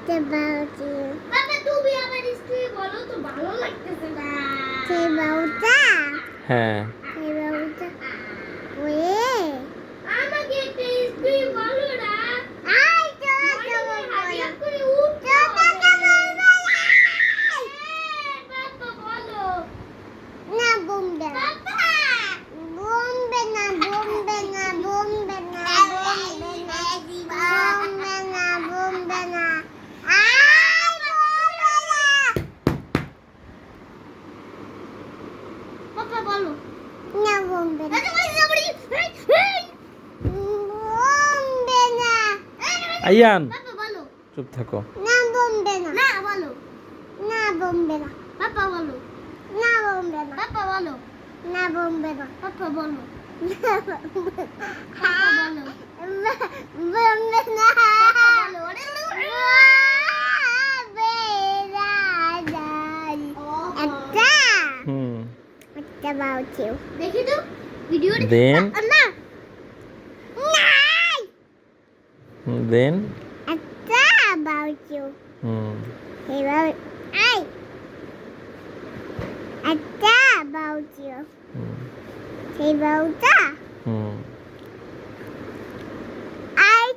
একটা বাউটি বাবা তুমি আমার স্ত্রী বলো তো ভালো লাগতেছে না সেই বাউটা হ্যাঁ বলো। না বোম্বে না। আয়ান বলো। চুপ থাকো। না বোম্বে না। না বলো। না বোম্বে না। বাবা বলো। না না। বাবা বলো। না বোম্বে না। বাবা বলো। না about you. Then. Then. I thought about you. Hmm. About I. Thought about you. Hmm. hmm. I.